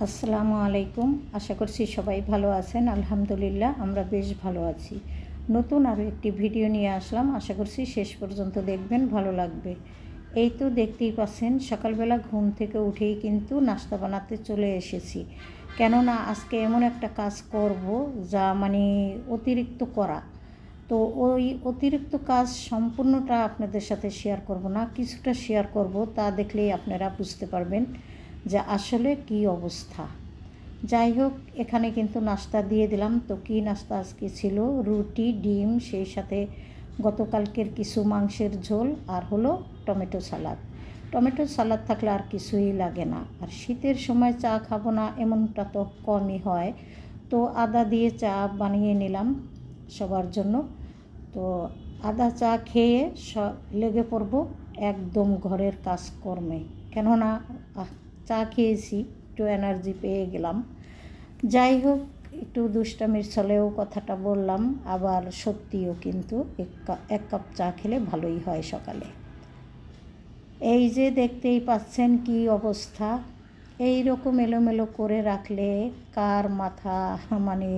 আসসালামু আলাইকুম। আশা করছি সবাই ভালো আছেন। আলহামদুলিল্লাহ, আমরা বেশ ভালো আছি। নতুন আরও একটি ভিডিও নিয়ে আসলাম। আশা করছি শেষ পর্যন্ত দেখবেন, ভালো লাগবে। এই তো দেখতেই পাচ্ছেন, সকালবেলা ঘুম থেকে উঠেই কিন্তু নাস্তা বানাতে চলে এসেছি। কেননা আজকে এমন একটা কাজ করব, যা মানে অতিরিক্ত করা। তো ওই অতিরিক্ত কাজ সম্পূর্ণটা আপনাদের সাথে শেয়ার করব না, কিছুটা শেয়ার করব, তা দেখলেই আপনারা বুঝতে পারবেন। যে আসলে কি অবস্থা? যাই হোক এখানে কিন্তু নাস্তা দিয়ে দিলাম। তো কি নাস্তা আজকে ছিল? রুটি, ডিম, সেই সাথে গতকালকের কিছু মাংসের ঝোল আর হলো টমেটো সালাদ। টমেটো সালাদ থাকলে আর কিছুই লাগে না। আর শীতের সময় চা খাব না এমনটা তো কমই হয়। তো আদা দিয়ে চা বানিয়ে নিলাম সবার জন্য। তো আদা চা খেয়ে লেগে পড়ব একদম ঘরের কাজকর্মে। কেননা চা খেয়েছি, একটু এনার্জি পেয়ে গেলাম। যাই হোক, একটু দুষ্টামির ছলেও কথাটা বললাম, আবার সত্যিও কিন্তু এক কাপ চা খেলে ভালোই হয় সকালে। এই যে দেখতেই পাচ্ছেন কি অবস্থা। এই রকম এলোমেলো করে রাখলে কার মাথা মানে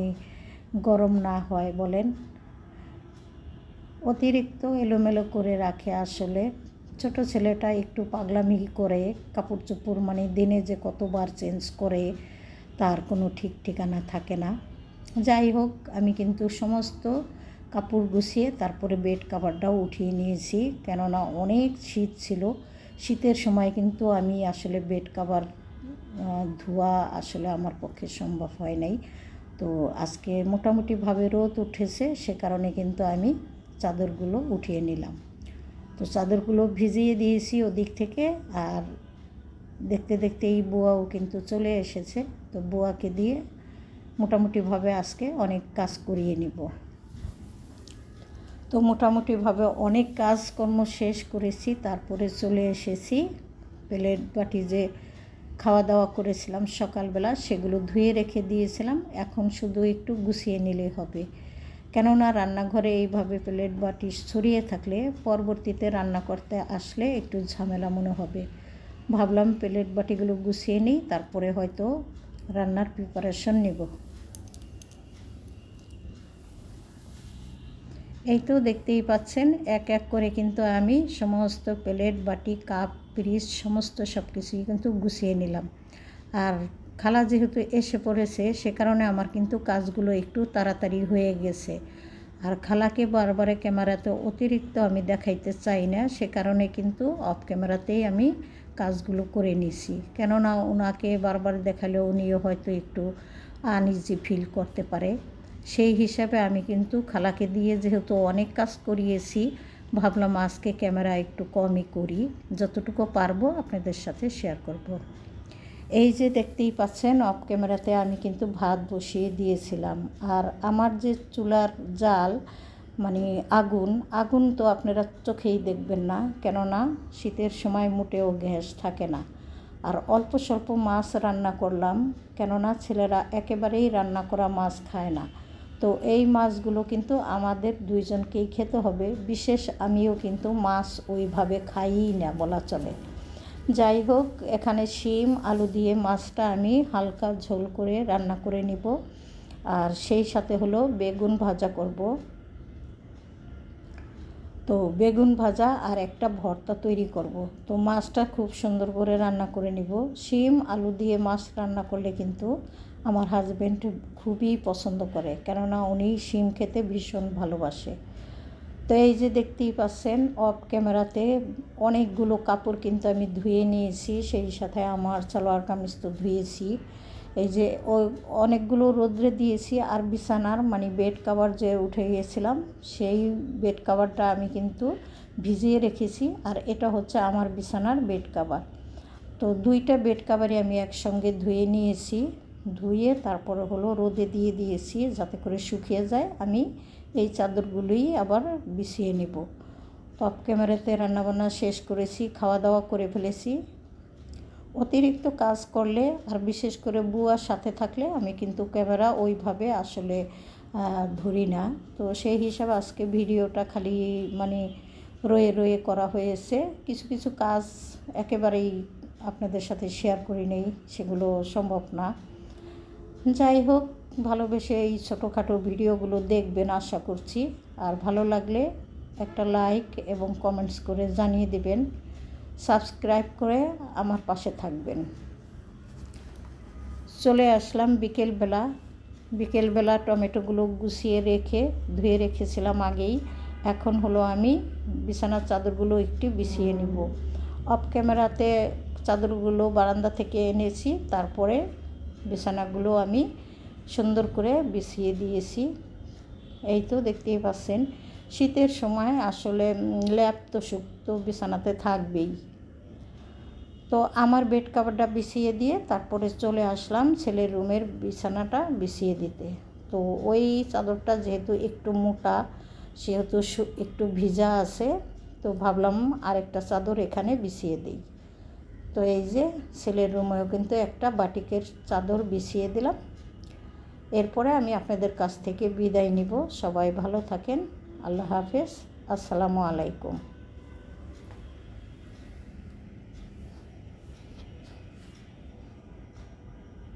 গরম না হয় বলেন? অতিরিক্ত এলোমেলো করে রাখে আসলে। ছোট ছেলেটা একটু পাগলামি করে কাপড় চোপড় মানে দিনে যে কতবার চেঞ্জ করে, তার কোনো ঠিক ঠিকানা থাকে না। যাই হোক, আমি কিন্তু সমস্ত কাপড় গুছিয়ে তারপরে বেড কাভারটাও উঠিয়ে নিয়েছি। কেননা অনেক শীত ছিল। শীতের সময় কিন্তু আমি আসলে বেড কাভার ধোয়া আসলে আমার পক্ষে সম্ভব হয় নাই। তো আজকে মোটামুটিভাবে রোদ উঠেছে, সে কারণে কিন্তু আমি চাদরগুলো উঠিয়ে নিলাম। তো চাদরগুলো ভিজিয়ে দিয়েছি ওদিক থেকে আর দেখতে দেখতে এই বুয়াও কিন্তু চলে এসেছে। তো বুয়াকে দিয়ে মোটামুটিভাবে আজকে অনেক কাজ করিয়ে নিব। তো মোটামুটিভাবে অনেক কাজকর্ম শেষ করেছি, তারপরে চলে এসেছি। প্লেট বাটি যে খাওয়া দাওয়া করেছিলাম সকালবেলা সেগুলো ধুয়ে রেখে দিয়েছিলাম। এখন শুধু একটু গুছিয়ে নিলে হবে। কেননা রান্নাঘরে এইভাবে প্লেট বাটি ছড়িয়ে থাকলে পরবর্তীতে রান্না করতে আসলে একটু ঝামেলা মনে হবে। ভাবলাম প্লেট বাটিগুলো গুছিয়ে নিই, তারপরে হয়তো রান্নার প্রিপারেশন নেব। এই তো দেখতেই পাচ্ছেন, এক এক করে কিন্তু আমি সমস্ত প্লেট, বাটি, কাপ ফ্রিজ সমস্ত সব কিছুই কিন্তু গুছিয়ে নিলাম। আর খালা যেহেতু এসে পড়েছে, সে কারণে আমার কিন্তু কাজগুলো একটু তাড়াতাড়ি হয়ে গেছে। আর খালাকে বারবারে ক্যামেরাতে অতিরিক্ত আমি দেখাইতে চাই না, সে কারণে কিন্তু অফ ক্যামেরাতেই আমি কাজগুলো করে নিছি। কেননা ওনাকে বারবার দেখালে উনিও হয়তো একটু আনইজি ফিল করতে পারে। সেই হিসাবে আমি কিন্তু খালাকে দিয়ে যেহেতু অনেক কাজ করিয়েছি, ভাবলাম আজকে ক্যামেরা একটু কমই করি। যতটুকু পারব আপনাদের সাথে শেয়ার করব। এই যে দেখতেই পাচ্ছেন অফ ক্যামেরাতে আমি কিন্তু ভাত বসিয়ে দিয়েছিলাম। আর আমার যে চুলার জাল মানে আগুন আগুন তো আপনারা চোখেই দেখবেন না, কেননা শীতের সময় মোটেও গ্যাস থাকে না। আর অল্প স্বল্প মাছ রান্না করলাম, কেননা ছেলেরা একেবারেই রান্না করা মাছ খায় না। তো এই মাছগুলো কিন্তু আমাদের দুইজনকেই খেতে হবে, বিশেষ আমিও কিন্তু মাছ ওইভাবে খাইই না বলা চলে। যাই হোক, এখানে শিম, আলু দিয়ে মাছটা আমি হালকা ঝোল করে রান্না করে নিব। আর সেই সাথে হলো বেগুন ভাজা করব। তো বেগুন ভাজা আর একটা ভর্তা তৈরি করব। তো মাছটা খুব সুন্দর করে রান্না করে নিব। শিম, আলু দিয়ে মাছ রান্না করলে কিন্তু আমার হাজব্যান্ড খুবই পছন্দ করে। কেননা উনি শিম খেতে ভীষণ ভালোবাসে। তো এই যে দেখতেই পাচ্ছেন অফ ক্যামেরাতে অনেকগুলো কাপড় কিন্তু আমি ধুয়ে নিয়েছি, সেই সাথে আমার সালোয়ার কামিজ তো ধুয়েছি। এই যে ও, অনেকগুলো রোদ্রে দিয়েছি আর বিছানার মানে বেড কাভার যে উঠে গিয়েছিলাম সেই বেড কাভারটা আমি কিন্তু ভিজিয়ে রেখেছি আর এটা হচ্ছে আমার বিছানার বেড কাভার তো দুইটা বেড কাভারই আমি একসঙ্গে ধুয়ে নিয়েছি, ধুয়ে তারপরে হলো রোদে দিয়ে দিয়েছি যাতে করে শুকিয়ে যায়। আমি এই চাদরগুলোই আবার বিছিয়ে নেব। টপ ক্যামেরাতে রান্নাবান্না শেষ করেছি খাওয়া দাওয়া করে ফেলেছি। অতিরিক্ত কাজ করলে আর বিশেষ করে বুয়ার সাথে থাকলে আমি কিন্তু ক্যামেরা ওইভাবে আসলে ধরি না। তো সেই হিসাবে আজকে ভিডিওটা খালি মানে রয়ে রয়ে করা হয়েছে। কিছু কিছু কাজ একেবারেই আপনাদের সাথে শেয়ার করি নেই, সেগুলো সম্ভব না। যাই হোক ভালোবেসে এই ছোটোখাটো ভিডিওগুলো দেখবেন আশা করছি। আর ভালো লাগলে একটা লাইক এবং কমেন্টস করে জানিয়ে দেবেন। সাবস্ক্রাইব করে আমার পাশে থাকবেন। চলে আসলাম বিকেলবেলা। বিকেলবেলা টমেটোগুলো গুছিয়ে রেখে, ধুয়ে রেখেছিলাম আগেই। এখন হলো আমি বিছানার চাদরগুলো একটু বিছিয়ে নিব। অফ ক্যামেরাতে চাদরগুলো বারান্দা থেকে এনেছি। তারপরে বিছানাগুলো আমি সুন্দর করে বিছিয়ে দিয়েছি। এই তো দেখতেই পাচ্ছেন, শীতের সময় আসলে ল্যাপ তো শুক্তো বিছানাতে থাকবেই। তো আমার বেড কাভারটা বিছিয়ে দিয়ে তারপরে চলে আসলাম ছেলের রুমের বিছানাটা বিছিয়ে দিতে। তো ওই চাদরটা যেহেতু একটু মোটা, সেহেতু একটু ভিজা আছে, তো ভাবলাম আরেকটা চাদর এখানে বিছিয়ে দিই। তো এই যে ছেলের রুমেও কিন্তু একটা বাটিকের চাদর বিছিয়ে দিলাম। এরপরে আমি আপনাদের কাছ থেকে বিদায় নিব। সবাই ভালো থাকেন। আল্লাহ হাফেজ। আসসালামু আলাইকুম।